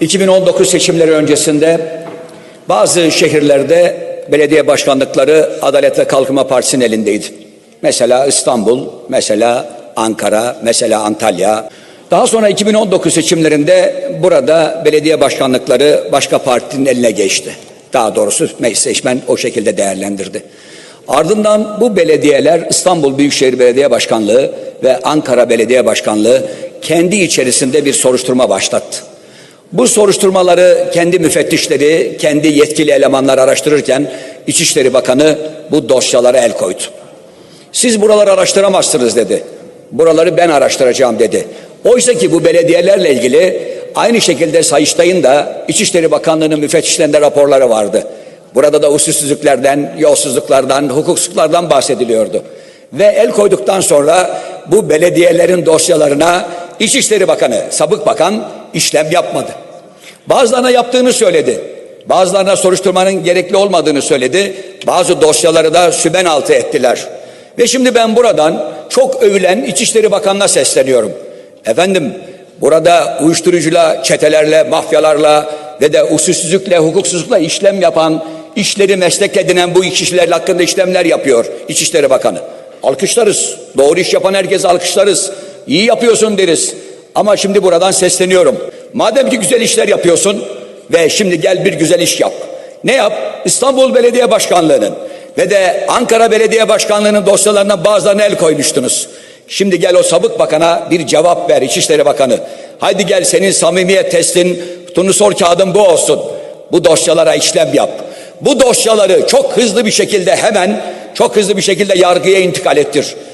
2019 seçimleri öncesinde bazı şehirlerde belediye başkanlıkları Adalet ve Kalkınma Partisi'nin elindeydi. Mesela İstanbul, mesela Ankara, mesela Antalya. Daha sonra 2019 seçimlerinde burada belediye başkanlıkları başka partinin eline geçti. Daha doğrusu meclis seçmen o şekilde değerlendirdi. Ardından bu belediyeler İstanbul Büyükşehir Belediye Başkanlığı ve Ankara Belediye Başkanlığı kendi içerisinde bir soruşturma başlattı. Bu soruşturmaları kendi müfettişleri, kendi yetkili elemanlar araştırırken İçişleri Bakanı bu dosyalara el koydu. Siz buraları araştıramazsınız dedi. Buraları ben araştıracağım dedi. Oysa ki bu belediyelerle ilgili aynı şekilde Sayıştay'ın da İçişleri Bakanlığı'nın müfettişlerinde raporları vardı. Burada da usulsüzlüklerden, yolsuzluklardan, hukuksuzluklardan bahsediliyordu. Ve el koyduktan sonra bu belediyelerin dosyalarına İçişleri Bakanı, Sabık Bakan işlem yapmadı. Bazılarına yaptığını söyledi. Bazılarına soruşturmanın gerekli olmadığını söyledi. Bazı dosyaları da süben altı ettiler. Ve şimdi ben buradan çok övülen İçişleri Bakanı'na sesleniyorum. Efendim burada uyuşturucuyla, çetelerle, mafyalarla ve de usulsüzlükle, hukuksuzlukla işlem yapan, işleri meslek edinen bu kişiler hakkında işlemler yapıyor İçişleri Bakanı. Alkışlarız. Doğru iş yapan herkese alkışlarız. İyi yapıyorsun deriz. Ama şimdi buradan sesleniyorum. Madem ki güzel işler yapıyorsun ve şimdi gel bir güzel iş yap. Ne yap? İstanbul Belediye Başkanlığı'nın ve de Ankara Belediye Başkanlığı'nın dosyalarına bazılarına el koymuştunuz. Şimdi gel o sabık bakana bir cevap ver İçişleri Bakanı. Haydi gel senin samimiyet testin, turnusol kağıdın bu olsun. Bu dosyalara işlem yap. Bu dosyaları çok hızlı bir şekilde hemen çok hızlı bir şekilde yargıya intikal ettir.